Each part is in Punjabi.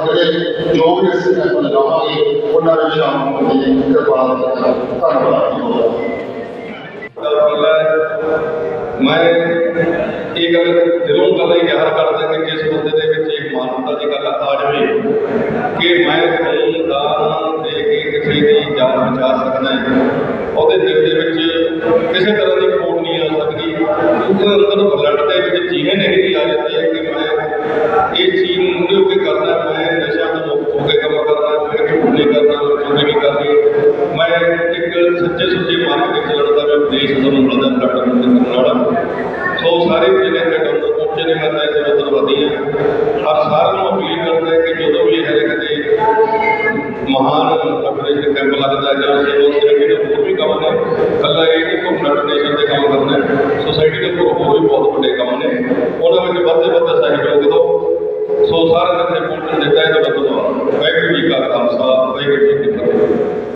ਔਰ ਜਿਹੜੇ ਜੋ ਵੀ ਅਸੀਂ ਕੈਂਪ ਲਗਾਵਾਂਗੇ ਉਹਨਾਂ ਵਿੱਚ ਸ਼ਾਮਲ ਹੋਣ ਦੀ ਕਿਰਪਾ ਕਰਨਾ ਧੰਨਵਾਦ ਮੈਂ ਇਹ ਗੱਲ ਦਿਲੋਂ ਗੱਲ ਇਹ ਯਾਦ ਕਰਦਾ ਕਿ ਜਿਸ ਬੰਦੇ ਦੇ ਵਿੱਚ ਇਹ ਮਾਨਵਤਾ ਦੀ ਗੱਲ ਆ ਜਾਵੇ, ਕਿ ਮੈਂ ਖੂਨਦਾਨ ਦੇ ਕੇ ਕਿਸੇ ਦੀ ਜਾਨ ਬਚਾ ਸਕਦਾ ਹਾਂ। ਉਹਦੇ ਦਿਲ ਦੇ ਵਿੱਚ ਕਿਸੇ ਤਰ੍ਹਾਂ ਦੀ ਖੋਟ ਨਹੀਂ ਆ ਸਕਦੀ। ਉਹਦੇ ਅੰਦਰ ਬਲੱਡ ਦੇ ਵਿੱਚ ਜੀਵਨ ਇਹ ਆ ਜਾਂਦੀ। ਕਰਨੀ ਇੱਕ ਸੱਚੇ ਸੁੱਚੇ ਮਨ ਕੇ ਚੱਲਣ ਦਾ ਮੈਂ ਉਪਦੇਸ਼ ਤੁਹਾਨੂੰ ਮਿਲਦਾ ਬਲੱਡ ਨੂੰ ਸੋ ਸਾਰੇ ਜਿਹੜੇ ਮੇਰੇ ਡਾਕਟਰ ਪਹੁੰਚੇ ਨੇ, ਮੈਂ ਤਾਂ ਇਸ ਦਾ ਹਾਂ। ਔਰ ਸਾਰਿਆਂ ਨੂੰ ਅਪੀਲ ਕਰਦਾ ਕਿ ਜਦੋਂ ਵੀ ਇਹ ਕਿਤੇ ਮਹਾਨ ਆਪਰੇਸ਼ਨ ਕੈਂਪ ਲੱਗਦਾ ਜਾਂ ਸੇਵਾ ਸੇਵਾ ਦੇ ਹੋਰ ਵੀ ਕੰਮ ਨੇ ਕੱਲਾ ਇਹ ਨਹੀਂ ਕਿ ਡੋਨੇਸ਼ਨ ਦੇ ਕੰਮ ਕਰਨਾ ਸੋਸਾਇਟੀ ਦੇ ਕੋਲ ਹੋਰ ਵੀ ਬਹੁਤ ਵੱਡੇ ਕੰਮ ਨੇ। ਉਹਨਾਂ ਵਿੱਚ ਵੱਧ ਤੋਂ ਵੱਧ ਸਹਿਯੋਗ ਦਿਓ। ਸੋ ਸਾਰਿਆਂ ਨੇ ਪਹੁੰਚਣ ਦਿੱਤਾ ਇਹਦਾ ਬਹੁਤ ਧੰਨਵਾਦ। ਜੀ ਕਾ ਖਾਲਸਾ, ਵਾਹਿਗੁਰੂ ਜੀ ਕੀ ਫਤਿਹ।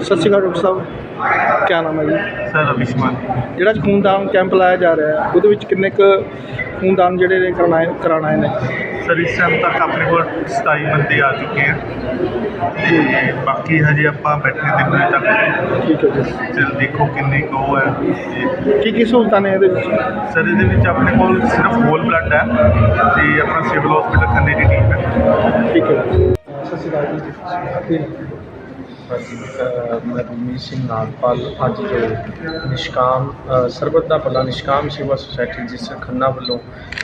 ਸਤਿ ਸ਼੍ਰੀ ਅਕਾਲ ਡਾਕਟਰ ਸਾਹਿਬ। ਕੀ ਨਾਮ ਹੈ ਜੀ? ਸਰ ਅਭਿਸ਼ਮਾਨ ਜਿਹੜਾ ਅੱਜ ਖੂਨਦਾਨ ਕੈਂਪ ਲਾਇਆ ਜਾ ਰਿਹਾ ਹੈ ਉਹਦੇ ਵਿੱਚ ਕਿੰਨੇ ਕੁ ਖੂਨਦਾਨ ਜਿਹੜੇ ਨੇ ਕਰਨਾਏ ਕਰਾਣਾ ਨੇ ਸਰ ਇਸ ਟਾਈਮ ਤੱਕ ਆਪਣੇ ਕੋਲ 27 ਬੰਦੇ ਆ ਚੁੱਕੇ ਆ। ਤੇ ਬਾਕੀ ਹਜੇ ਆਪਾਂ ਬੈਠੇ ਦੇ ਕੋਈ ਤੱਕ। ਠੀਕ ਹੈ ਜੀ। ਚਲ ਦੇਖੋ ਕਿੰਨੀ ਕੁ ਹੈ। ਕੀ ਕੀ ਸਹੂਲਤਾਂ ਨੇ ਇਹਦੇ ਵਿੱਚ? ਸਰ ਇਹਦੇ ਵਿੱਚ ਆਪਣੇ ਕੋਲ ਸਿਰਫ ਹੋਲ ਬਲੱਡ ਹੈ ਤੇ ਆਪਣਾ ਸਿਵਲ ਹਸਪੀਟਲ ਖੰਨੇ ਦੀ ਟੀਮ ਹੈ। ਠੀਕ ਹੈ। ਸਤਿ ਸ਼੍ਰੀ ਅਕਾਲ ਜੀ। ਹਾਂਜੀ। ਅ, ਮੈਂ ਗੁਰਮੀਤ ਸਿੰਘ ਨਾਗਪਾਲ ਅੱਜ ਜੋ ਨਿਸ਼ਕਾਮ ਅ, ਸਰਬੱਤ ਦਾ ਭਲਾ ਨਿਸ਼ਕਾਮ ਸੇਵਾ ਸੁਸਾਇਟੀ ਜਿਸ ਖੰਨਾ ਵੱਲੋਂ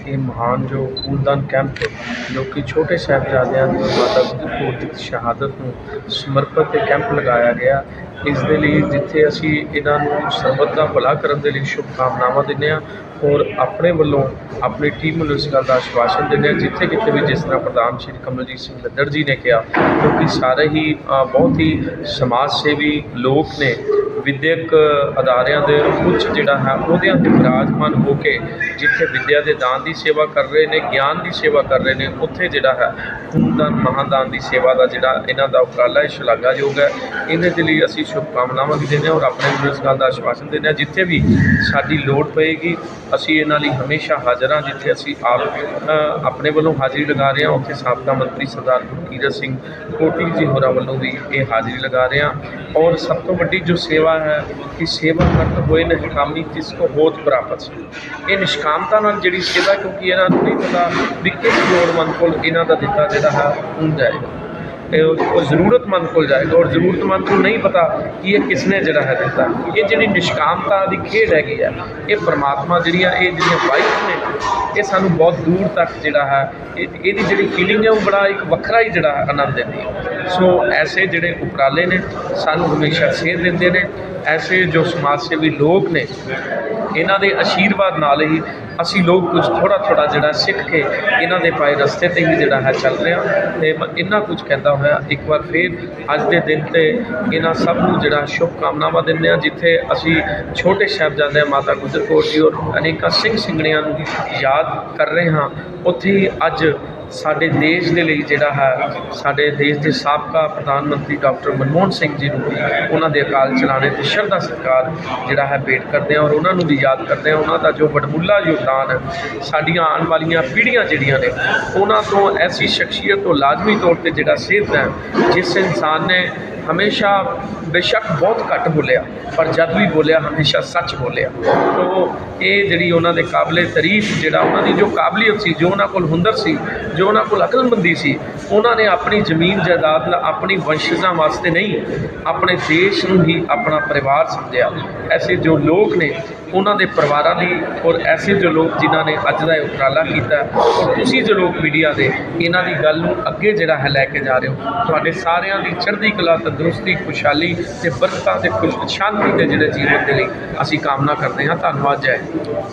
ਇਹ ਮਹਾਨ ਜੋ ਖੂਨਦਾਨ ਕੈਂਪ ਜੋ ਕਿ ਛੋਟੇ ਸਾਹਿਬਜ਼ਾਦਿਆਂ ਦੀ ਮਾਤਾ ਗੁਜਰ ਕੌਰ ਦੀ ਸ਼ਹਾਦਤ ਨੂੰ ਸਮਰਪਿਤ ਇਹ ਕੈਂਪ ਲਗਾਇਆ ਗਿਆ ਇਸ ਦੇ ਲਈ ਜਿੱਥੇ ਅਸੀਂ ਇਹਨਾਂ ਨੂੰ ਸਰਬੱਤ ਦਾ ਭਲਾ ਕਰਨ ਦੇ ਲਈ ਸ਼ੁਭ ਕਾਮਨਾਵਾਂ ਦਿੰਦੇ ਹਾਂ ਔਰ ਆਪਣੇ ਵੱਲੋਂ ਆਪਣੀ ਟੀਮ ਨੂੰ ਇਸ ਗੱਲ ਦਾ ਆਸ਼ਵਾਸਨ ਦਿੰਦੇ ਹਾਂ, ਜਿੱਥੇ ਕਿਤੇ ਵੀ ਜਿਸ ਤਰ੍ਹਾਂ ਪ੍ਰਧਾਨ ਸ਼੍ਰੀ ਕਮਲਜੀਤ ਸਿੰਘ ਲੱਦੜ ਜੀ ਨੇ ਕਿਹਾ, ਕਿਉਂਕਿ ਸਾਰੇ ਹੀ ਬਹੁਤ ਹੀ ਸਮਾਜ ਸੇਵੀ ਲੋਕ ਨੇ ਵਿੱਦਿਅਕ ਅਦਾਰਿਆਂ ਦੇ ਉੱਚ ਜਿਹੜਾ ਹੈ, ਉਹਦਿਆਂ ਤੇ ਵਿਰਾਜਮਾਨ ਹੋ ਕੇ ਜਿੱਥੇ ਵਿੱਦਿਆ ਦੇ ਦਾਨ ਦੀ ਸੇਵਾ ਕਰ ਰਹੇ ਨੇ, ਗਿਆਨ ਦੀ ਸੇਵਾ ਕਰ ਰਹੇ ਨੇ, ਉੱਥੇ ਜਿਹੜਾ ਹੈ, ਖੂਨਦਾਨ, ਮਹਾਦਾਨ ਦੀ ਸੇਵਾ ਦਾ ਜਿਹੜਾ ਇਹਨਾਂ ਦਾ ਉਪਰਾਲਾ ਹੈ, ਸ਼ਲਾਘਾਯੋਗ ਹੈ। ਇਹਦੇ ਦੇ ਲਈ ਅਸੀਂ ਸ਼ੁਭਕਾਮਨਾਵਾਂ ਵੀ ਦਿੰਦੇ ਹਾਂ ਔਰ ਆਪਣੇ ਨੂੰ ਇਸ ਗੱਲ ਦਾ ਆਸ਼ਵਾਸਨ ਦਿੰਦੇ ਹਾਂ, ਜਿੱਥੇ ਵੀ ਸਾਡੀ ਲੋੜ ਪਏਗੀ, ਅਸੀਂ ਇਹਨਾਂ ਲਈ ਹਮੇਸ਼ਾ ਹਾਜ਼ਰ ਹਾਂ, ਜਿੱਥੇ ਅਸੀਂ ਆਪ ਆਪਣੇ ਵੱਲੋਂ ਹਾਜ਼ਰੀ ਲਗਾ ਰਹੇ ਹਾਂ। ਉੱਥੇ ਸਾਬਕਾ ਮੰਤਰੀ ਸਰਦਾਰ ਗੁਰਕੀਰਤ ਸਿੰਘ ਕੋਟੀ ਜੀ ਹੋਰਾਂ ਵੱਲੋਂ ਵੀ ਇਹ ਹਾਜ਼ਰੀ ਲਗਾ ਰਹੇ ਹਾਂ। ਔਰ ਸਭ ਤੋਂ ਵੱਡੀ ਜੋ ਸੇਵਾ ਹੈ ਕਿ ਸੇਵਾ ਕਰਤ ਹੋਏ ਨਿਸ਼ਕਾਮੀ ਜਿਸ ਕੋ ਹੋਤ ਪ੍ਰਾਪਤ ਸੀ ਇਹ ਨਿਸ਼ਕਾਮਤਾ ਨਾਲ ਜਿਹੜੀ ਸੇਵਾ ਕਿਉਂਕਿ ਇਹਨਾਂ ਨੂੰ ਨਹੀਂ ਪਤਾ ਵੀ ਕਿਸ ਲੋੜਵੰਦ ਕੋਲ ਇਹਨਾਂ ਦਾ ਦਿੱਤਾ ਜਿਹੜਾ ਹੈ ਹੁੰਦਾ ਜਾਏਗਾ ਉਹ ਜ਼ਰੂਰਤਮੰਦ ਕੋਲ ਜਾਏਗਾ ਔਰ ਜ਼ਰੂਰਤਮੰਦ ਨੂੰ ਨਹੀਂ ਪਤਾ ਕਿ ਇਹ ਕਿਸਨੇ ਜਿਹੜਾ ਹੈ ਦਿੱਤਾ। ਇਹ ਜਿਹੜੀ ਨਿਸ਼ਕਾਮਤਾ ਦੀ ਖੇਡ ਹੈਗੀ ਆ, ਇਹ ਪ੍ਰਮਾਤਮਾ ਜਿਹੜੀਆਂ ਇਹ ਜਿਹੜੀਆਂ ਵਾਈਫ ਨੇ, ਇਹ ਸਾਨੂੰ ਬਹੁਤ ਦੂਰ ਤੱਕ ਜਿਹੜਾ ਹੈ, ਇਹ ਇਹਦੀ ਜਿਹੜੀ ਫੀਲਿੰਗ ਹੈ ਉਹ ਬੜਾ ਇੱਕ ਵੱਖਰਾ ਹੀ ਜਿਹੜਾ ਹੈ ਆਨੰਦ ਦਿੰਦੀ ਹੈ। ਸੋ ਐਸੇ ਜਿਹੜੇ ਉਪਰਾਲੇ ਨੇ, ਸਾਨੂੰ ਹਮੇਸ਼ਾ ਸੇਧ ਦਿੰਦੇ ਨੇ, ਐਸੇ ਜੋ ਸਮਾਜ ਸੇਵੀ ਲੋਕ ਨੇ, ਇਹਨਾਂ ਦੇ ਆਸ਼ੀਰਵਾਦ ਨਾਲ ਹੀ ਅਸੀਂ ਲੋਕ ਕੁਝ ਥੋੜਾ ਥੋੜਾ ਜਿਹੜਾ ਸਿੱਖ ਕੇ ਇਹਨਾਂ ਦੇ ਪਾਏ ਰਸਤੇ ਤੇ ਹੀ ਜਿਹੜਾ ਹੈ ਚੱਲ ਰਿਹਾ। ਹਾਂ ਤੇ ਇਹਨਾਂ ਕੁਝ ਕਹਿੰਦਾ ਹੋਇਆ, ਇੱਕ ਵਾਰ ਫੇਰ ਅੱਜ ਦੇ ਦਿਨ ਤੇ ਇਹਨਾਂ ਸਭ ਨੂੰ ਜਿਹੜਾ ਸ਼ੁਭ ਕਾਮਨਾਵਾਂ ਦਿੰਦੇ ਹਾਂ, ਜਿੱਥੇ ਅਸੀਂ ਛੋਟੇ ਸਾਹਿਬਜ਼ਾਦੇ ਮਾਤਾ ਗੁਜਰ ਕੌਰ ਜੀ ਔਰ ਅਨੇਕਾਂ ਸਿੰਘ ਸਿੰਘਣੀਆਂ ਨੂੰ ਯਾਦ ਕਰ ਰਹੇ ਹਾਂ। ਉੱਥੇ ਹੀ ਅੱਜ ਸਾਡੇ ਦੇਸ਼ ਦੇ ਲਈ ਜਿਹੜਾ ਹੈ, ਸਾਡੇ ਦੇਸ਼ ਦੇ ਸਾਬਕਾ ਪ੍ਰਧਾਨ ਮੰਤਰੀ ਡਾਕਟਰ ਮਨਮੋਹਨ ਸਿੰਘ ਜੀ ਨੂੰ ਵੀ ਉਹਨਾਂ ਦੇ ਅਕਾਲ ਚਲਾਣੇ ਤੇ ਸ਼ਰਧਾ ਸਤਿਕਾਰ ਜਿਹੜਾ ਹੈ ਭੇਟ ਕਰਦੇ ਹਾਂ ਔਰ ਉਹਨਾਂ ਨੂੰ ਵੀ ਯਾਦ ਕਰਦੇ ਹਾਂ। ਉਹਨਾਂ ਦਾ ਜੋ ਵਡਮੁੱਲਾ ਯੋਗਦਾਨ ਹੈ ਸਾਡੀਆਂ ਆਉਣ ਵਾਲੀਆਂ ਪੀੜ੍ਹੀਆਂ ਜਿਹੜੀਆਂ ਨੇ, ਉਹਨਾਂ ਤੋਂ ਐਸੀ ਸ਼ਖਸੀਅਤ ਤੋਂ ਲਾਜ਼ਮੀ ਤੌਰ ਤੇ ਜਿਹੜਾ ਸਿਹਤ ਹੈ, ਜਿਸ ਇਨਸਾਨ ਨੇ ਹਮੇਸ਼ਾ ਬੇਸ਼ੱਕ ਬਹੁਤ ਘੱਟ ਬੋਲਿਆ, ਪਰ ਜਦ ਵੀ ਬੋਲਿਆ ਹਮੇਸ਼ਾ ਸੱਚ ਬੋਲਿਆ। ਤੋ ਇਹ ਜਿਹੜੀ ਉਹਨਾਂ ਦੇ ਕਾਬਲੇ ਤਾਰੀਫ, ਜਿਹੜਾ ਉਹਨਾਂ ਦੀ ਜੋ ਕਾਬਲੀਅਤ ਸੀ, ਜੋ ਉਹਨਾਂ ਕੋਲ ਹੁਨਰ ਸੀ, ਜੋ ਉਹਨਾਂ ਕੋਲ ਅਕਲਮੰਦੀ ਸੀ, ਉਹਨਾਂ ਨੇ ਆਪਣੀ ਜ਼ਮੀਨ ਜਾਇਦਾਦ ਨਾਲ ਆਪਣੀ ਵੰਸ਼ਜਾਂ ਵਾਸਤੇ ਨਹੀਂ, ਆਪਣੇ ਦੇਸ਼ ਨੂੰ ਹੀ ਆਪਣਾ ਪਰਿਵਾਰ ਸਮਝਿਆ। ਐਸੇ ਜੋ ਲੋਕ ਨੇ ਉਹਨਾਂ ਦੇ ਪਰਿਵਾਰਾਂ ਦੀ ਔਰ ਐਸੇ ਜੋ ਲੋਕ ਜਿਨ੍ਹਾਂ ਨੇ ਅੱਜ ਦਾ ਇਹ ਉਪਰਾਲਾ ਕੀਤਾ ਔਰ ਤੁਸੀਂ ਜੋ ਲੋਕ ਮੀਡੀਆ ਦੇ ਇਹਨਾਂ ਦੀ ਗੱਲ ਨੂੰ ਅੱਗੇ ਜਿਹੜਾ ਹੈ ਲੈ ਕੇ ਜਾ ਰਹੇ ਹੋ ਤੁਹਾਡੇ ਸਾਰਿਆਂ ਦੀ ਚੜ੍ਹਦੀ ਕਲਾ ਤੰਦਰੁਸਤੀ ਖੁਸ਼ਹਾਲੀ ਤੇ ਬਰਕਤਾਂ ਤੇ ਖੁਸ਼ ਸ਼ਾਂਤੀ ਦੇ ਜਿਹੜੇ ਜੀਵਨ ਦੇ ਲਈ ਅਸੀਂ ਕਾਮਨਾ ਕਰਦੇ ਹਾਂ। ਧੰਨਵਾਦ ਜੈ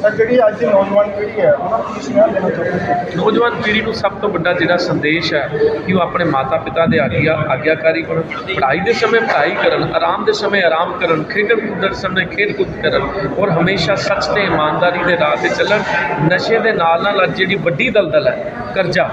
ਸਰ ਜਿਹੜੀ ਅੱਜ ਦੀ ਨੌਜਵਾਨ ਪੀੜ੍ਹੀ ਹੈ ਉਹਨਾਂ ਨੂੰ ਕੀ ਸੁਨੇਹਾ ਦੇਣਾ ਚਾਹੁੰਦੇ ਹੋ? ਨੌਜਵਾਨ ਪੀੜ੍ਹੀ ਨੂੰ ਸਭ ਤੋਂ ਵੱਡਾ ਜਿਹੜਾ ਸੰਦੇਸ਼ ਹੈ ਕਿ ਉਹ ਆਪਣੇ ਮਾਤਾ ਪਿਤਾ ਦੇ ਆਗਿਆ ਆਗਿਆਕਾਰੀ ਬਣਨ ਪੜ੍ਹਾਈ ਦੇ ਸਮੇਂ ਪੜ੍ਹਾਈ ਕਰਨ ਆਰਾਮ ਦੇ ਸਮੇਂ ਆਰਾਮ ਕਰਨ ਖੇਡਣ ਕੁੱਦਣ ਸਮੇਂ ਖੇਡ ਕੁੱਦ ਕਰਨ ਔਰ ਹਮੇਸ਼ਾ ਸੱਚ ਤੇ ਇਮਾਨਦਾਰੀ ਦੇ ਰਾਹ ਤੇ ਚੱਲਣ, ਨਸ਼ੇ ਦੇ ਨਾਲ ਨਾਲ ਅੱਜ ਜਿਹੜੀ ਵੱਡੀ ਦਲਦਲ ਹੈ, ਕਰਜ਼ਾ,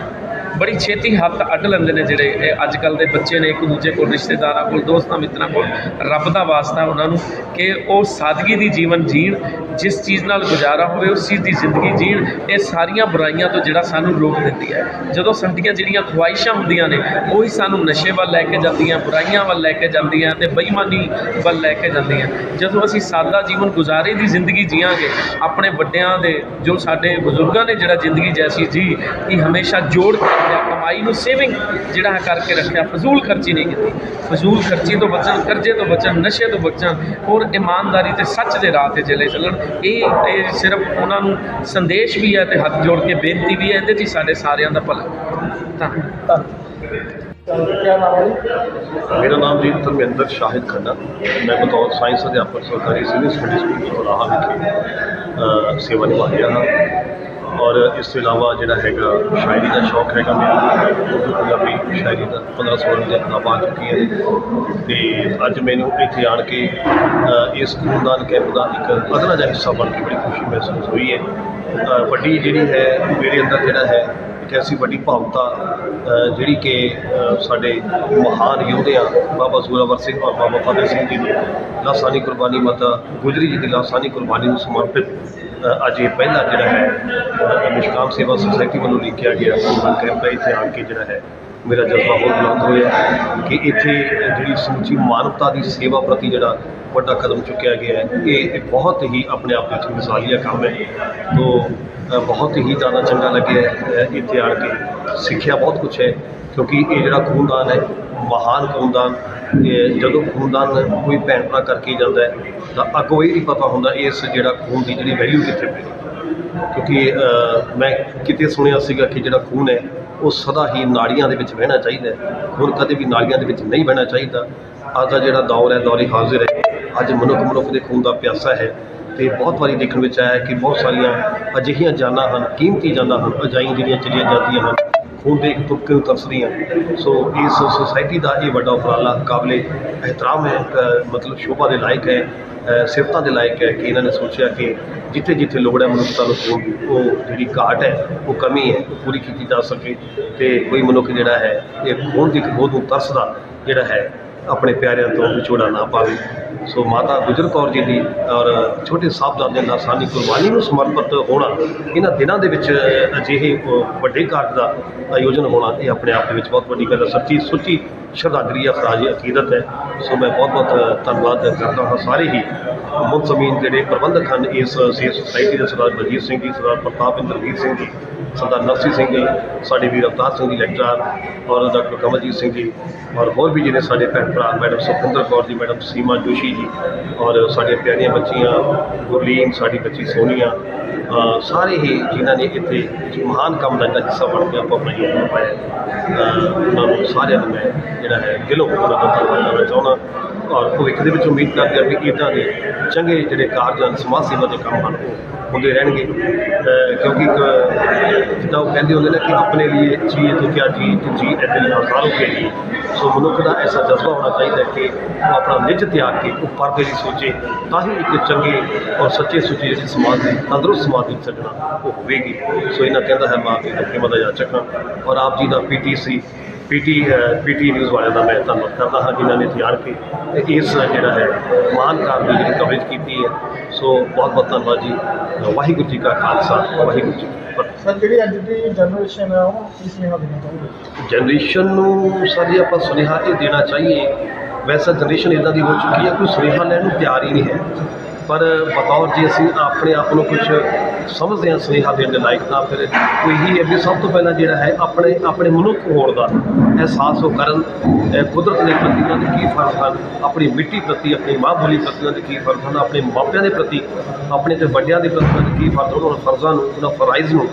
ਬੜੀ ਛੇਤੀ ਹੱਥ ਅੱਡ ਲੈਂਦੇ ਨੇ ਜਿਹੜੇ ਇਹ ਅੱਜ ਕੱਲ ਦੇ ਬੱਚੇ ਨੇ, ਇੱਕ ਦੂਜੇ ਕੋਲ, ਰਿਸ਼ਤੇਦਾਰਾਂ ਕੋਲ, ਦੋਸਤਾਂ ਮਿੱਤਰਾਂ ਕੋਲ, ਰੱਬ ਦਾ ਵਾਸਤਾ ਉਹਨਾਂ ਨੂੰ ਕਿ ਉਹ ਸਾਦਗੀ ਦੀ ਜੀਵਨ ਜੀਣ ਜਿਸ ਚੀਜ਼ ਨਾਲ ਗੁਜ਼ਾਰਾ ਹੋਵੇ, ਉਸ ਚੀਜ਼ ਦੀ ਜ਼ਿੰਦਗੀ ਜੀਣ, ਇਹ ਸਾਰੀਆਂ ਬੁਰਾਈਆਂ ਤੋਂ ਜਿਹੜਾ ਸਾਨੂੰ ਰੋਕ ਦਿੰਦੀ ਹੈ। ਜਦੋਂ ਸਾਡੀਆਂ ਜਿਹੜੀਆਂ ਖੁਆਇਸ਼ਾਂ ਹੁੰਦੀਆਂ ਨੇ, ਉਹੀ ਸਾਨੂੰ ਨਸ਼ੇ ਵੱਲ ਲੈ ਕੇ ਜਾਂਦੀਆਂ, ਬੁਰਾਈਆਂ ਵੱਲ ਲੈ ਕੇ ਜਾਂਦੀਆਂ ਤੇ ਬੇਈਮਾਨੀ ਵੱਲ ਲੈ ਕੇ ਜਾਂਦੀਆਂ। ਜਦੋਂ ਅਸੀਂ ਸਾਦਾ ਜੀਵਨ ਗੁਜ਼ਾਰੇ ਦੀ ਜ਼ਿੰਦਗੀ ਜੀਵਾਂਗੇ ਆਪਣੇ ਵੱਡਿਆਂ ਦੇ, ਜੋ ਸਾਡੇ ਬਜ਼ੁਰਗਾਂ ਨੇ ਜਿਹੜਾ ਜ਼ਿੰਦਗੀ ਜੈਸੀ ਜੀ, ਇਹ ਹਮੇਸ਼ਾ ਜੋੜ ਕੇ ਰੱਖਿਆ, ਕਮਾਈ ਨੂੰ ਸੇਵਿੰਗ ਜਿਹੜਾ ਹੈ ਕਰਕੇ ਰੱਖਿਆ, ਫਜ਼ੂਲ ਖਰਚੀ ਨਹੀਂ ਕੀਤੀ। ਫਜ਼ੂਲ ਖਰਚੀ ਤੋਂ ਬਚਣ, ਕਰਜ਼ੇ ਤੋਂ ਬਚਣ, ਨਸ਼ੇ ਤੋਂ ਬਚਣ ਔਰ ਇਮਾਨਦਾਰੀ ਤੇ ਸੱਚ ਦੇ ਰਾਹ ਤੇ ਚਲੇ ਚੱਲਣ ਇਹ ਸਿਰਫ ਉਹਨਾਂ ਨੂੰ ਸੰਦੇਸ਼ ਵੀ ਹੈ ਤੇ ਹੱਥ ਜੋੜ ਕੇ ਬੇਨਤੀ ਵੀ ਹੈ, ਇਹਦੇ 'ਚ ਸਾਡੇ ਸਾਰਿਆਂ ਦਾ ਭਲਾ ਧੰਨਵਾਦ। ਮੇਰਾ ਨਾਮ ਜੀ ਧਰਮਿੰਦਰ ਸ਼ਾਹਿਦ ਖੰਨਾ। ਮੈਂ ਬਤੌਰ ਸਾਇੰਸ ਅਧਿਆਪਕ ਸਰਕਾਰੀ ਸੀਨੀਅਰ ਸਟੱਡੀ ਸਕੂਲ ਕੋਲਾਹਾ ਵਿਖੇ ਸੇਵਾ ਨਿਭਾ ਰਿਹਾ ਹਾਂ। ਔਰ ਇਸ ਤੋਂ ਇਲਾਵਾ ਜਿਹੜਾ ਹੈਗਾ ਸ਼ਾਇਰੀ ਦਾ ਸ਼ੌਕ ਹੈਗਾ ਮੈਨੂੰ ਉਰਦੂ ਪੰਜਾਬੀ ਸ਼ਾਇਰੀ ਦਾ 15 16 ਦੀਆਂ ਕਿਤਾਬਾਂ ਆ ਚੁੱਕੀਆਂ ਨੇ ਤੇ ਅੱਜ ਮੈਨੂੰ ਇੱਥੇ ਆਣ ਕੇ ਅ, ਇਸ ਖੂਨਦਾਨ ਕੈਂਪ ਦਾ ਇੱਕ ਅਦਨਾ ਜਿਹਾ ਹਿੱਸਾ ਬਣ ਕੇ ਬੜੀ ਖੁਸ਼ੀ ਮਹਿਸੂਸ ਹੋਈ ਹੈ। ਵੱਡੀ ਜਿਹੜੀ ਹੈ ਮੇਰੇ ਅੰਦਰ ਜਿਹੜਾ ਹੈ ਇੱਕ ਅਸੀਂ ਵੱਡੀ ਭਾਵਤਾ ਜਿਹੜੀ ਕਿ ਸਾਡੇ ਮਹਾਨ ਯੋਧਿਆਂ ਬਾਬਾ ਜ਼ੋਰਾਵਰ ਸਿੰਘ ਔਰ ਬਾਬਾ ਫਤਿਹ ਸਿੰਘ ਜੀ ਦੀ ਲਾਸਾਨੀ ਕੁਰਬਾਨੀ ਮਾਤਾ ਗੁਜਰੀ ਜੀ ਦੀ ਲਾਸਾਨੀ ਕੁਰਬਾਨੀ ਨੂੰ ਸਮਰਪਿਤ ਅੱਜ ਇਹ ਪਹਿਲਾ ਜਿਹੜਾ ਹੈ ਅ, ਨਿਸ਼ਕਾਮ ਸੇਵਾ ਸੁਸਾਇਟੀ ਵੱਲੋਂ ਲਿਖਿਆ ਗਿਆ ਖੂਨਦਾਨ ਕੈਂਪ ਹੈ ਇੱਥੇ ਆ ਕੇ ਜਿਹੜਾ ਹੈ ਮੇਰਾ ਜਜ਼ਬਾ ਬਹੁਤ ਬੁਲੰਦ ਹੋਇਆ ਕਿ ਇੱਥੇ ਜਿਹੜੀ ਸਮੁੱਚੀ ਮਾਨਵਤਾ ਦੀ ਸੇਵਾ ਪ੍ਰਤੀ ਜਿਹੜਾ ਵੱਡਾ ਕਦਮ ਚੁੱਕਿਆ ਗਿਆ ਹੈ ਇਹ ਬਹੁਤ ਹੀ ਆਪਣੇ ਆਪ ਵਿੱਚ ਮਿਸਾਲੀਆ ਕੰਮ ਹੈ। ਤੋਂ ਬਹੁਤ ਹੀ ਜ਼ਿਆਦਾ ਚੰਗਾ ਲੱਗਿਆ ਇੱਥੇ ਆ ਕੇ। ਸਿੱਖਿਆ ਬਹੁਤ ਕੁਝ ਹੈ, ਕਿਉਂਕਿ ਇਹ ਜਿਹੜਾ ਖੂਨਦਾਨ ਹੈ, ਮਹਾਨ ਖੂਨਦਾਨ ਜਦੋਂ ਖੂਨਦਾਨ ਕੋਈ ਭੈਣ ਭਰਾ ਕਰਕੇ ਜਾਂਦਾ ਤਾਂ ਅੱਗੋਂ ਇਹ ਨਹੀਂ ਪਤਾ ਹੁੰਦਾ, ਇਸ ਜਿਹੜਾ ਖੂਨ ਦੀ ਜਿਹੜੀ ਵੈਲਿਊ ਕਿੱਥੇ ਪਈ। ਕਿਉਂਕਿ ਮੈਂ ਕਿਤੇ ਸੁਣਿਆ ਸੀਗਾ ਕਿ ਜਿਹੜਾ ਖੂਨ ਹੈ, ਉਹ ਸਦਾ ਹੀ ਨਾੜੀਆਂ ਦੇ ਵਿੱਚ ਵਹਿਣਾ ਚਾਹੀਦਾ ਹੈ। ਖੂਨ ਕਦੇ ਵੀ ਨਾੜੀਆਂ ਦੇ ਵਿੱਚ ਨਹੀਂ ਵਹਿਣਾ ਚਾਹੀਦਾ। ਅੱਜ ਦਾ ਜਿਹੜਾ ਦੌਰ ਹੈ, ਦੌਰ ਹਾਜ਼ਰ ਹੈ, ਅੱਜ ਮਨੁੱਖ ਮਨੁੱਖ ਦੇ ਖੂਨ ਦਾ ਪਿਆਸਾ ਹੈ ਤੇ ਬਹੁਤ ਵਾਰੀ ਦੇਖਣ ਵਿੱਚ ਆਇਆ ਕਿ ਬਹੁਤ ਸਾਰੀਆਂ ਅਜਿਹੀਆਂ ਜਾਨਾਂ ਹਨ, ਕੀਮਤੀ ਜਾਨਾਂ ਹਨ ਅਜਾਈਆਂ ਜਿਹੜੀਆਂ ਚਲੀਆਂ ਜਾਂਦੀਆਂ ਹਨ, ਖੂਨ ਦੇ ਇੱਕ ਤੁਪਕੇ ਨੂੰ ਤਰਸਦੀਆਂ। ਸੋ ਇਸ ਸੁਸਾਇਟੀ ਦਾ ਇਹ ਵੱਡਾ ਉਪਰਾਲਾ ਕਾਬਲੇ ਇਹਤਰਾਮ ਹੈ ਮਤਲਬ ਸ਼ੋਭਾ ਦੇ ਲਾਇਕ ਹੈ ਸਿਫਤਾਂ ਦੇ ਲਾਇਕ ਹੈ ਕਿ ਇਹਨਾਂ ਨੇ ਸੋਚਿਆ ਕਿ ਜਿੱਥੇ ਜਿੱਥੇ ਲੋੜ ਹੈ ਮਨੁੱਖਤਾ ਨੂੰ ਉਹ ਜਿਹੜੀ ਘਾਟ ਹੈ, ਉਹ ਕਮੀ ਹੈ, ਉਹ ਪੂਰੀ ਕੀਤੀ ਜਾ ਸਕੇ ਤੇ ਕੋਈ ਮਨੁੱਖ ਜਿਹੜਾ ਹੈ, ਇਹ ਖੂਨ ਦੀ ਖੋਦ ਨੂੰ ਤਰਸਦਾ ਜਿਹੜਾ ਹੈ, ਆਪਣੇ ਪਿਆਰਿਆਂ ਤੋਂ ਵਿਛੋੜਾ ਨਾ ਪਾਵੇ। ਸੋ ਮਾਤਾ ਗੁਜਰ ਕੌਰ ਜੀ ਦੀ ਔਰ ਛੋਟੇ ਸਾਹਿਬਜ਼ਾਦੇ ਦਾ ਸਾਨੀ ਕੁਰਬਾਨੀ ਨੂੰ ਸਮਰਪਿਤ ਹੋਣਾ, ਇਹਨਾਂ ਦਿਨਾਂ ਦੇ ਵਿੱਚ ਅਜਿਹੇ ਵੱਡੇ ਕਾਰਜ ਦਾ ਆਯੋਜਨ ਹੋਣਾ ਇਹ ਆਪਣੇ ਆਪ ਦੇ ਵਿੱਚ ਬਹੁਤ ਵੱਡੀ ਗੱਲ ਹੈ। ਸੱਚੀ ਸੁੱਚੀ ਸ਼ਰਧਾਂਜਲੀ ਹੈ ਅਕੀਦਤ ਹੈ। ਸੋ ਮੈਂ ਬਹੁਤ ਬਹੁਤ ਧੰਨਵਾਦ ਕਰਦਾ ਹਾਂ ਸਾਰੇ ਹੀ ਮੁਨਜ਼ਮੀਨ ਜਿਹੜੇ ਪ੍ਰਬੰਧਕ ਹਨ ਇਸ ਸੇਵਾ ਸੁਸਾਇਟੀ ਦੇ ਸਰਦਾਰ ਬਲਜੀਤ ਸਿੰਘ ਜੀ, ਸਰਦਾਰ ਪ੍ਰਤਾਪ ਇੰਦਰਵੀਰ ਸਿੰਘ ਜੀ ਸਰਦਾਰ ਨਰਸੀ ਸਿੰਘ ਜੀ, ਸਾਡੇ ਵੀਰ ਅਵਤਾਰ ਸਿੰਘ ਜੀ ਲੈਕਚਰਰ ਔਰ ਡਾਕਟਰ ਕਮਲਜੀਤ ਸਿੰਘ ਜੀ ਔਰ ਹੋਰ ਵੀ ਜਿਹੜੇ ਸਾਡੇ ਭੈਣ ਭਰਾ, ਮੈਡਮ ਸੁਖਿੰਦਰ ਕੌਰ ਜੀ, ਮੈਡਮ ਸੀਮਾ ਜੋਸ਼ੀ ਜੀ ਔਰ ਸਾਡੀਆਂ ਪਿਆਰੀਆਂ ਬੱਚੀਆਂ, ਗੁਰਲੀਨ, ਸਾਡੀ ਬੱਚੀ ਸੋਨੀਆ ਸਾਰੇ ਹੀ ਜਿਨ੍ਹਾਂ ਨੇ ਇੱਥੇ ਮਹਾਨ ਕੰਮ ਦਾ ਜਿਹੜਾ ਹਿੱਸਾ ਬਣ ਕੇ ਆਪਾਂ ਆਪਣਾ ਯੋਗਦਾਨ ਪਾਇਆ ਉਹਨਾਂ ਨੂੰ ਸਾਰਿਆਂ ਨੂੰ ਮੈਂ ਜਿਹੜਾ ਹੈ ਦਿਲੋਂ ਉਹਨਾਂ ਦਾ ਧੰਨਵਾਦ ਕਰਨਾ ਚਾਹੁੰਦਾ ਔਰ ਭਵਿੱਖ ਦੇ ਵਿੱਚ ਉਮੀਦ ਕਰਦੇ ਹਾਂ ਵੀ ਇੱਦਾਂ ਦੇ ਚੰਗੇ ਜਿਹੜੇ ਕਾਰਜ ਹਨ, ਸਮਾਜ ਸੇਵਾ ਦੇ ਕੰਮ ਹਨ ਉਹ ਹੁੰਦੇ ਰਹਿਣਗੇ। ਕਿਉਂਕਿ ਇੱਕ, ਜਿੱਦਾਂ ਉਹ ਕਹਿੰਦੇ ਹੁੰਦੇ ਨੇ ਕਿ ਆਪਣੇ ਲਈ ਜੀਏ ਤੋਂ ਕਿਆ ਜੀ ਤੇ ਜੀ ਇਹਦੇ ਲਈ ਹਜ਼ਾਰੋਂ ਕੇ ਲਈ ਸੋ ਮਨੁੱਖ ਦਾ ਐਸਾ ਜਜ਼ਬਾ ਹੋਣਾ ਚਾਹੀਦਾ ਕਿ ਉਹ ਆਪਣਾ ਨਿੱਜ ਤਿਆਗ ਕੇ ਉਹ ਪਰਦੇ ਦੀ ਸੋਚੇ, ਤਾਂ ਹੀ ਇੱਕ ਚੰਗੇ ਔਰ ਸੱਚੇ ਸੁੱਚੇ ਜਿਹੜੇ ਸਮਾਜ ਦੇ, ਤੰਦਰੁਸਤ ਸਮਾਜ ਦੀ ਸੱਜਣਾ ਉਹ ਹੋਵੇਗੀ। ਸੋ ਇਹਨਾਂ ਕਹਿੰਦਾ ਹੈ ਮਾਂ ਪਿਤਾ ਦੀ ਮਦਦ ਜਾ ਚੱਕਾਂ ਔਰ ਆਪ ਜੀ ਦਾ ਪੀਟੀਸੀ ਪੀਟੀ ਪੀਟੀ ਨਿਊਜ਼ ਵਾਲਿਆਂ ਦਾ ਮੈਂ ਧੰਨਵਾਦ ਕਰਦਾ ਹਾਂ ਜਿਨ੍ਹਾਂ ਨੇ ਤਿਆਰ ਕੇ ਤੇ ਇਸ ਜਿਹੜਾ ਹੈ ਮਹਾਨ ਕਾਰਜ ਦੀ ਜਿਹੜੀ ਕਵਰੇਜ ਕੀਤੀ ਹੈ। ਸੋ ਬਹੁਤ ਬਹੁਤ ਧੰਨਵਾਦ ਜੀ। ਵਾਹਿਗੁਰੂ ਜੀ ਕਾ ਖਾਲਸਾ ਵਾਹਿਗੁਰੂ ਜੀ ਸਰ ਜਿਹੜੀ ਅੱਜ ਦੀ ਜਨਰੇਸ਼ਨ ਹੈ ਉਹ ਕੀ ਸੁਨੇਹਾ ਦੇਣਾ ਚਾਹੁੰਦੇ ਜਨਰੇਸ਼ਨ ਨੂੰ ਸਾਡੀ ਆਪਾਂ ਸੁਨੇਹਾ ਇਹ ਦੇਣਾ ਚਾਹੀਏ ਵੈਸਾ ਜਨਰੇਸ਼ਨ ਇਦਾਂ ਦੀ ਹੋ ਚੁੱਕੀ ਹੈ ਕੋਈ ਸੁਨੇਹਾ ਲੈਣ ਨੂੰ ਤਿਆਰ ਹੀ ਨਹੀਂ ਹੈ। ਪਰ ਬਤੌਰ ਜੇ ਅਸੀਂ ਆਪਣੇ ਆਪ ਨੂੰ ਕੁਝ ਸਮਝਦੇ ਹਾਂ ਸੁਨੇਹਾ ਦੇਣ ਦੇ ਲਾਇਕ ਤਾਂ ਫਿਰ ਉਹ ਇਹੀ ਹੈ ਵੀ ਸਭ ਤੋਂ ਪਹਿਲਾਂ ਜਿਹੜਾ ਹੈ ਆਪਣੇ ਆਪਣੇ ਮਨੁੱਖ ਹੋਣ ਦਾ ਅਹਿਸਾਸ ਉਹ ਕਰਨ ਅ, ਕੁਦਰਤ ਦੇ ਪ੍ਰਤੀ ਉਹਨਾਂ ਦੇ ਕੀ ਫਰਜ਼ ਹਨ ਆਪਣੀ ਮਿੱਟੀ ਪ੍ਰਤੀ ਆਪਣੀ ਮਾਂ ਬੋਲੀ ਪ੍ਰਤੀ ਉਹਨਾਂ ਦੇ ਕੀ ਫਰਜ਼ ਹਨ ਆਪਣੇ ਮਾਪਿਆਂ ਦੇ ਪ੍ਰਤੀ ਆਪਣੇ ਤੇ ਵੱਡਿਆਂ ਦੇ ਪ੍ਰਤੀ ਉਹਨਾਂ ਦੇ ਕੀ ਫਰਜ਼ ਹਨ ਉਹਨਾਂ ਫਰਜ਼ਾਂ ਨੂੰ ਉਹਨਾਂ ਫਰਾਈਜ਼ ਨੂੰ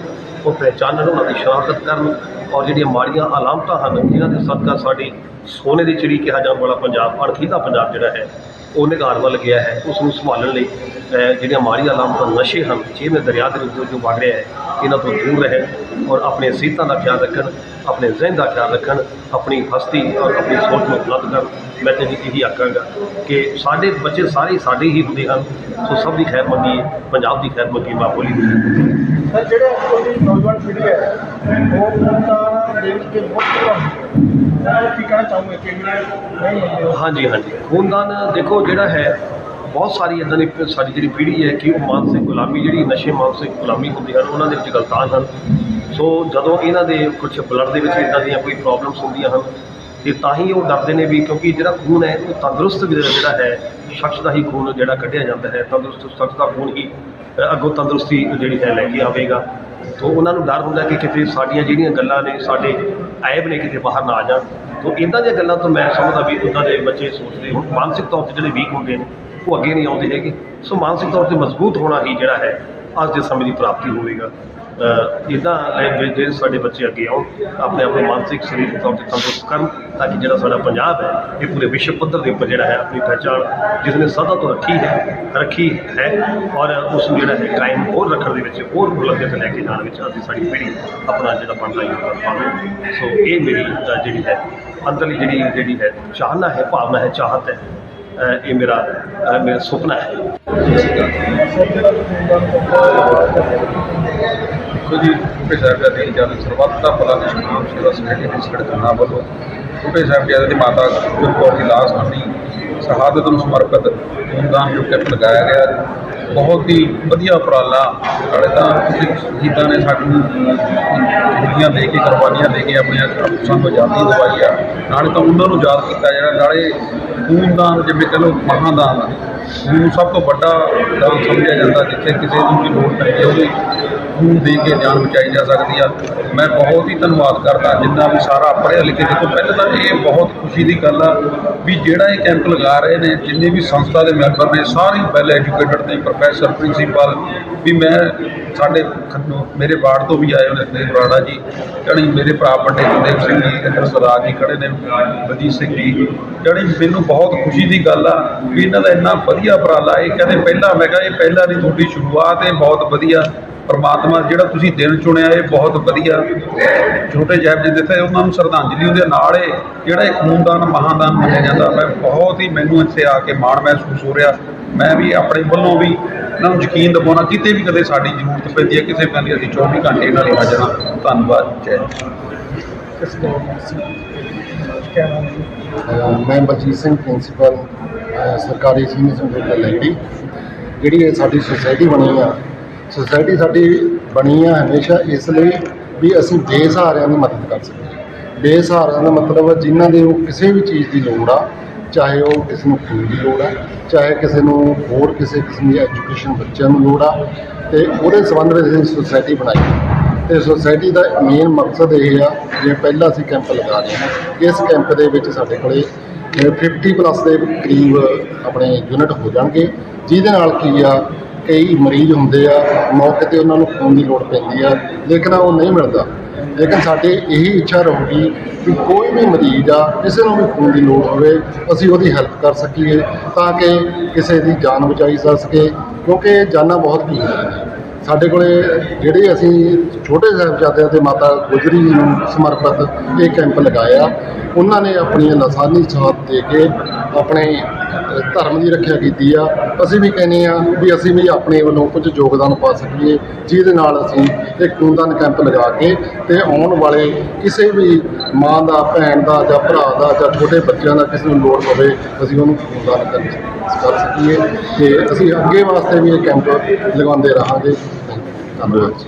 ਉਹ ਪਹਿਚਾਨਣ ਉਹਨਾਂ ਦੀ ਸ਼ਨਾਖਤ ਕਰਨ ਔਰ ਜਿਹੜੀਆਂ ਮਾੜੀਆਂ ਅਲਾਮਤਾਂ ਹਨ ਜਿਨ੍ਹਾਂ ਦੇ ਸਦਕਾ ਸਾਡੀ ਸੋਨੇ ਦੀ ਚਿੜੀ ਕਿਹਾ ਜਾਣ ਵਾਲਾ ਪੰਜਾਬ ਅਣਖੀਲਾ ਪੰਜਾਬ ਜਿਹੜਾ ਹੈ ਉਹ ਨਿਗਾਰ ਵੱਲ ਗਿਆ ਹੈ ਉਸ ਨੂੰ ਸੰਭਾਲਣ ਲਈ ਜਿਹੜੀਆਂ ਮਾੜੀਆਂ ਅਲਾਮਤਾਂ ਨਸ਼ੇ ਹਨ ਜਿਹਨੇ ਦਰਿਆ ਦੇ ਵਿੱਚ ਜੋ ਵਗ ਰਿਹਾ ਹੈ, ਇਹਨਾਂ ਤੋਂ ਦੂਰ ਰਹਿਣ ਔਰ ਆਪਣੇ ਸਿਹਤਾਂ ਦਾ ਖਿਆਲ ਰੱਖਣ, ਆਪਣੇ ਜ਼ਿਹਨ ਦਾ ਖਿਆਲ ਰੱਖਣ, ਆਪਣੀ ਹਸਤੀ ਔਰ ਆਪਣੀ ਸੋਚ ਨੂੰ ਬੁਲੰਦ ਕਰਨ, ਮੈਂ ਤਾਂ ਇਹੀ ਆਖਾਂਗਾ ਕਿ ਸਾਡੇ ਬੱਚੇ ਸਾਰੇ ਸਾਡੇ ਹੀ ਹੁੰਦੇ ਹਨ, ਸੋ ਸਭ ਦੀ ਖੈਰ ਮੰਗੀ ਪੰਜਾਬ ਦੀ ਖੈਰ ਮੰਗੀ ਮਾਂ ਬੋਲੀ ਦੀ। ਸਰ, ਜਿਹੜੇ ਨੌਜਵਾਨ ਪੀੜ੍ਹੀ ਹੈ, ਉਹ ਖੂਨਦਾਨ ਦੇ ਵਿੱਚ ਕੀ ਕਹਿਣਾ ਚਾਹੂੰਗੇ ਕਿ ਨਹੀਂ ਹੁੰਦੇ ਹਾਂਜੀ ਹਾਂਜੀ। ਖੂਨਦਾਨ ਦੇਖੋ, ਜਿਹੜਾ ਹੈ, ਬਹੁਤ ਸਾਰੀ ਇਦਾਂ ਦੀ ਸਾਡੀ ਜਿਹੜੀ ਪੀੜ੍ਹੀ ਹੈ ਕਿ ਉਹ ਮਾਨਸਿਕ ਗੁਲਾਮੀ, ਜਿਹੜੀ ਨਸ਼ੇ ਮਾਨਸਿਕ ਗੁਲਾਮੀ ਹੁੰਦੀ ਹਨ, ਉਹਨਾਂ ਦੇ ਵਿੱਚ ਗਲਤਾਨ ਹਨ। ਸੋ ਜਦੋਂ ਇਹਨਾਂ ਦੇ ਕੁਝ ਬਲੱਡ ਦੇ ਵਿੱਚ ਇਦਾਂ ਦੀਆਂ ਕੋਈ ਪ੍ਰੋਬਲਮਸ ਹੁੰਦੀਆਂ ਹਨ, ਤੇ ਤਾਂ ਹੀ ਉਹ ਡਰਦੇ ਨੇ ਵੀ ਕਿਉਂਕਿ ਜਿਹੜਾ ਖੂਨ ਹੈ, ਉਹ ਤੰਦਰੁਸਤ ਜਿਹੜਾ ਹੈ ਸ਼ਖਸ ਦਾ ਹੀ ਖੂਨ ਜਿਹੜਾ ਕੱਢਿਆ ਜਾਂਦਾ ਹੈ, ਤੰਦਰੁਸਤ ਸ਼ਖਸ ਦਾ ਖੂਨ ਹੀ ਅੱਗੋਂ ਤੰਦਰੁਸਤੀ ਜਿਹੜੀ ਹੈ ਲੈ ਕੇ ਆਵੇਗਾ। ਤੋਂ ਉਹਨਾਂ ਨੂੰ ਡਰ ਹੁੰਦਾ ਕਿ ਕਿਤੇ ਸਾਡੀਆਂ ਜਿਹੜੀਆਂ ਗੱਲਾਂ ਨੇ, ਸਾਡੇ ਐਬ ਨੇ ਕਿਤੇ ਬਾਹਰ ਨਾ ਆ ਜਾਣ। ਤੋਂ ਇਦਾਂ ਦੀਆਂ ਗੱਲਾਂ ਤੋਂ ਮੈਂ ਸਮਝਦਾ ਵੀ ਉਹਨਾਂ ਦੇ ਬੱਚੇ ਸੋਚਦੇ ਹੁਣ, ਮਾਨਸਿਕ ਤੌਰ ਤੇ ਜਿਹੜੇ ਵੀਕ ਹੁੰਦੇ ਨੇ, ਉਹ ਅੱਗੇ ਨਹੀਂ ਆਉਂਦੇ ਹੈਗੇ। ਸੋ ਮਾਨਸਿਕ ਤੌਰ ਤੇ ਮਜ਼ਬੂਤ ਹੋਣਾ ਹੀ ਜਿਹੜਾ ਹੈ, ਅੱਜ ਦੇ ਸਮੇਂ ਦੀ ਪ੍ਰਾਪਤੀ ਹੋਵੇਗਾ। ਇਦਾਂ ਜਿਹੜੇ ਸਾਡੇ ਬੱਚੇ ਅੱਗੇ ਆਉਣ, ਆਪਣੇ ਆਪਣੇ ਮਾਨਸਿਕ ਸਰੀਰਕ ਤੌਰ ਤੇ ਤੰਦਰੁਸਤ ਕਰਨ, ਤਾਂ ਕਿ ਜਿਹੜਾ ਸਾਡਾ ਪੰਜਾਬ ਹੈ, ਇਹ ਪੂਰੇ ਵਿਸ਼ਵ ਪੱਧਰ ਦੇ ਉੱਪਰ ਜਿਹੜਾ ਹੈ ਆਪਣੀ ਪਹਿਚਾਣ ਜਿਸ ਨੇ ਸਦਾ ਤੋਂ ਰੱਖੀ ਹੈ ਰੱਖੀ ਹੈ ਔਰ ਉਸ ਨੂੰ ਜਿਹੜਾ ਹੈ ਕਾਇਮ ਹੋਰ ਰੱਖਣ ਦੇ ਵਿੱਚ, ਹੋਰ ਬੁਲੰਦੀਆਂ ਤੇ ਲੈ ਕੇ ਜਾਣ ਵਿੱਚ ਅੱਜ ਸਾਡੀ ਪੀੜ੍ਹੀ ਆਪਣਾ ਜਿਹੜਾ ਬਣਦਾ ਯੋਗਦਾਨ ਪਾਵੇ ਸੋ ਇਹ ਮੇਰੀ ਜਿਹੜੀ ਹੈ, ਅੰਦਰਲੀ ਜਿਹੜੀ ਜਿਹੜੀ ਹੈ ਚਾਹਨਾ ਹੈ, ਭਾਵਨਾ ਹੈ, ਚਾਹਤ ਹੈ ਇਹ ਮੇਰਾ ਮੇਰਾ ਸੁਪਨਾ ਹੈ। ਜੀ, ਛੋਟੇ ਸਾਹਿਬਜ਼ਾਦੇ ਦੀ ਜਦ ਸਰਬੱਤ ਦਾ ਭਲਾ ਨਿਸ਼ਕਾਮ ਸੇਵਾ ਸੁਸਾਇਟੀ ਦੇ ਸੜਕਣਾ ਵੱਲੋਂ ਛੋਟੇ ਸਾਹਿਬਜ਼ਾਦੇ ਦੀ ਮਾਤਾ ਗੁਰੂ ਕੌਰ ਦੀ ਲਾਸ਼ ਆਪਣੀ ਸ਼ਹਾਦਤ ਨੂੰ ਸਮਰਪਿਤ ਖੂਨਦਾਨ ਜੋ ਕੈਂਪ ਲਗਾਇਆ ਗਿਆ। ਬਹੁਤ ਹੀ ਵਧੀਆ ਉਪਰਾਲਾ ਸਾਡੇ ਤਾਂ ਸ਼ਹੀਦਾਂ ਨੇ ਸਾਨੂੰ ਸ਼ਹੀਦੀਆਂ ਦੇ ਕੇ, ਕੁਰਬਾਨੀਆਂ ਦੇ ਕੇ ਆਪਣੀਆਂ ਸਾਨੂੰ ਆਜ਼ਾਦੀ ਦਿਵਾਈ ਆ। ਨਾਲੇ ਤਾਂ ਉਹਨਾਂ ਨੂੰ ਯਾਦ ਕੀਤਾ ਜਿਹੜਾ ਨਾਲੇ ਖੂਨਦਾਨ ਜਿਵੇਂ ਕਹ ਲਓ ਮਹਾਦਾਨ ਨੂੰ ਸਭ ਤੋਂ ਵੱਡਾ ਦਾਨ ਸਮਝਿਆ ਜਾਂਦਾ ਜਿੱਥੇ ਕਿਸੇ ਨੂੰ ਵੀ ਲੋੜ ਪੈਂਦੀ ਹੈ, ਉਹਦੀ ਖੂਨ ਦੇ ਕੇ ਜਾਨ ਬਚਾਈ ਜਾ ਸਕਦੀ ਆ। ਮੈਂ ਬਹੁਤ ਹੀ ਧੰਨਵਾਦ ਕਰਦਾ, ਜਿੰਨਾ ਵੀ ਸਾਰਾ ਪੜ੍ਹਿਆ ਲਿਖੇ ਦੇਖੋ ਪਹਿਲਾਂ ਤਾਂ ਇਹ ਬਹੁਤ ਖੁਸ਼ੀ ਦੀ ਗੱਲ ਆ ਵੀ ਜਿਹੜਾ ਇਹ ਕੈਂਪ ਲਗਾ ਰਹੇ ਨੇ, ਜਿੰਨੇ ਵੀ ਸੰਸਥਾ ਦੇ ਮੈਂਬਰ ਨੇ, ਸਾਰੇ ਵੈਲ ਐਜੂਕੇਟਡ ਨੇ ਪ੍ਰੋਫੈਸਰ ਪ੍ਰਿੰਸੀਪਲ ਵੀ ਮੈਂ ਸਾਡੇ ਖੰਨੋ ਮੇਰੇ ਵਾਰਡ ਤੋਂ ਵੀ ਆਏ ਹੋਏ ਨੇ ਬਰਾੜਾ ਜੀ, ਜਾਣੀ ਮੇਰੇ ਭਰਾ ਵੱਡੇ ਗੁਰਦੇਵ ਸਿੰਘ ਜੀ, ਇੱਧਰ ਸਰਦਾਰ ਜੀ ਖੜੇ ਨੇ, ਬਲਜੀਤ ਸਿੰਘ ਜੀ। ਜਾਣੀ ਮੈਨੂੰ ਬਹੁਤ ਖੁਸ਼ੀ ਦੀ ਗੱਲ ਆ ਵੀ ਇਹਨਾਂ ਦਾ ਇੰਨਾ ਵਧੀਆ ਉਪਰਾਲਾ ਇਹ ਕਹਿੰਦੇ ਪਹਿਲਾਂ, ਮੈਂ ਕਿਹਾ ਇਹ ਪਹਿਲਾਂ ਨਹੀਂ ਤੁਹਾਡੀ ਸ਼ੁਰੂਆਤ ਇਹ ਬਹੁਤ ਵਧੀਆ ਪਰਮਾਤਮਾ ਜਿਹੜਾ ਤੁਸੀਂ ਦਿਨ ਚੁਣਿਆ, ਇਹ ਬਹੁਤ ਵਧੀਆ। ਛੋਟੇ ਜੈਬ ਜੀ ਦਿੱਤੇ ਉਹਨਾਂ ਨੂੰ ਸ਼ਰਧਾਂਜਲੀ ਉਹਦੇ ਨਾਲ ਇਹ ਜਿਹੜਾ ਇਹ ਖੂਨਦਾਨ, ਮਹਾਦਾਨ ਮੰਨਿਆ ਜਾਂਦਾ। ਮੈਂ ਬਹੁਤ ਹੀ, ਮੈਨੂੰ ਇੱਥੇ ਆ ਕੇ ਮਾਣ ਮਹਿਸੂਸ ਹੋ ਰਿਹਾ। ਮੈਂ ਵੀ ਆਪਣੇ ਵੱਲੋਂ ਵੀ ਇਹਨਾਂ ਨੂੰ ਯਕੀਨ ਦਿਵਾਉਣਾ ਕਿਤੇ ਵੀ ਕਦੇ ਸਾਡੀ ਜ਼ਰੂਰਤ ਪੈਂਦੀ ਹੈ ਕਿਸੇ ਕਹਿੰਦੀ ਅਸੀਂ 24 ਘੰਟੇ ਨਾਲ ਹੀ ਹਾਜ਼ਰ ਹਾਂ। ਧੰਨਵਾਦ ਜੈ ਮੈਂ ਬਲਜੀਤ ਸਿੰਘ ਪ੍ਰਿੰਸੀਪਲ ਸਰਕਾਰੀ ਸੀਨੀਅਰ ਸੈਕੰਡਰੀ ਲੈਂਡੀ। ਜਿਹੜੀ ਸਾਡੀ ਸੁਸਾਇਟੀ ਬਣੀ ਆ ਸੁਸਾਇਟੀ ਸਾਡੀ ਬਣੀ ਆ ਹਮੇਸ਼ਾ ਇਸ ਲਈ ਵੀ ਅਸੀਂ ਬੇਸਹਾਰਿਆਂ ਦੀ ਮਦਦ ਕਰ ਸਕੀਏ ਬੇਸਹਾਰਿਆਂ ਦਾ ਮਤਲਬ ਜਿਨ੍ਹਾਂ ਦੇ ਉਹ ਕਿਸੇ ਵੀ ਚੀਜ਼ ਦੀ ਲੋੜ ਆ ਚਾਹੇ ਉਹ ਕਿਸੇ ਨੂੰ ਖੂਨ ਦੀ ਲੋੜ ਆ, ਚਾਹੇ ਕਿਸੇ ਨੂੰ ਹੋਰ ਕਿਸੇ ਕਿਸਮ ਦੀ ਐਜੂਕੇਸ਼ਨ ਬੱਚਿਆਂ ਨੂੰ ਲੋੜ ਆ, ਤੇ ਉਹਦੇ ਸੰਬੰਧ ਵਿੱਚ ਅਸੀਂ ਸੁਸਾਇਟੀ ਬਣਾਈ। ਤੇ ਸੁਸਾਇਟੀ ਦਾ ਮੇਨ ਮਕਸਦ ਇਹ ਆ, ਜੇ ਪਹਿਲਾਂ ਅਸੀਂ ਕੈਂਪ ਲਗਾ ਰਹੇ ਹਾਂ, ਇਸ ਕੈਂਪ ਦੇ ਵਿੱਚ ਸਾਡੇ ਕੋਲੇ, ਅਹ 50 ਪਲੱਸ ਦੇ ਕਰੀਬ ਆਪਣੇ ਯੂਨਿਟ ਹੋ ਜਾਣਗੇ, ਜਿਹਦੇ ਨਾਲ ਕੀ ਆ, ਕਈ ਮਰੀਜ਼ ਹੁੰਦੇ ਆ, ਮੌਕੇ ਤੇ ਉਹਨਾਂ ਨੂੰ ਖੂਨ ਦੀ ਲੋੜ ਪੈਂਦੀ ਆ, ਲੇਕਿਨ ਉਹ ਨਹੀਂ ਮਿਲਦਾ। ਲੇਕਿਨ ਸਾਡੀ ਇਹੀ ਇੱਛਾ ਰਹੂਗੀ ਕਿ ਕੋਈ ਵੀ ਮਰੀਜ਼ ਆ, ਕਿਸੇ ਨੂੰ ਵੀ ਖੂਨ ਦੀ ਲੋੜ ਹੋਵੇ, ਅਸੀਂ ਉਹਦੀ ਹੈਲਪ ਕਰ ਸਕੀਏ ਤਾਂ ਕਿ ਕਿਸੇ ਦੀ ਜਾਨ ਬਚਾਈ ਜਾ ਸਕੇ, ਕਿਉਂਕਿ ਜਾਨਾਂ ਬਹੁਤ ਕੀਮਤੀ ਨੇ ਸਾਡੇ ਕੋਲੇ ਜਿਹੜੇ ਅਸੀਂ ਛੋਟੇ ਸਾਹਿਬਜ਼ਾਦਿਆਂ ਤੇ ਮਾਤਾ ਗੁਜਰੀ ਜੀ ਨੂੰ ਸਮਰਪਿਤ ਇਹ ਕੈਂਪ ਲਗਾਇਆ, ਉਹਨਾਂ ਨੇ ਆਪਣੀਆਂ ਲਾਸਾਨੀ ਸਾਥ ਦੇ ਕੇ ਆਪਣੇ ਧਰਮ ਦੀ ਰੱਖਿਆ ਕੀਤੀ ਆ। ਅਸੀਂ ਵੀ ਕਹਿੰਦੇ ਆ ਵੀ ਅਸੀਂ ਵੀ ਆਪਣੇ ਵੱਲੋਂ ਕੁਝ ਯੋਗਦਾਨ ਪਾ ਸਕੀਏ, ਜਿਹਦੇ ਨਾਲ ਅਸੀਂ ਇਹ ਖੂਨਦਾਨ ਕੈਂਪ ਲਗਾ ਕੇ ਤੇ ਆਉਣ ਵਾਲੇ ਕਿਸੇ ਵੀ ਮਾਂ ਦਾ, ਭੈਣ ਦਾ ਜਾਂ ਭਰਾ ਦਾ ਜਾਂ ਛੋਟੇ ਬੱਚਿਆਂ ਦਾ ਕਿਸੇ ਨੂੰ ਲੋੜ ਪਵੇ, ਅਸੀਂ ਉਹਨੂੰ ਖੂਨਦਾਨ ਕਰ ਸਕੀਏ ਤੇ ਅਸੀਂ ਅੱਗੇ ਵਾਸਤੇ ਵੀ ਇਹ ਕੈਂਪ ਲਗਾਉਂਦੇ ਰਹਾਂਗੇ। ਧੰਨਵਾਦ ਜੀ।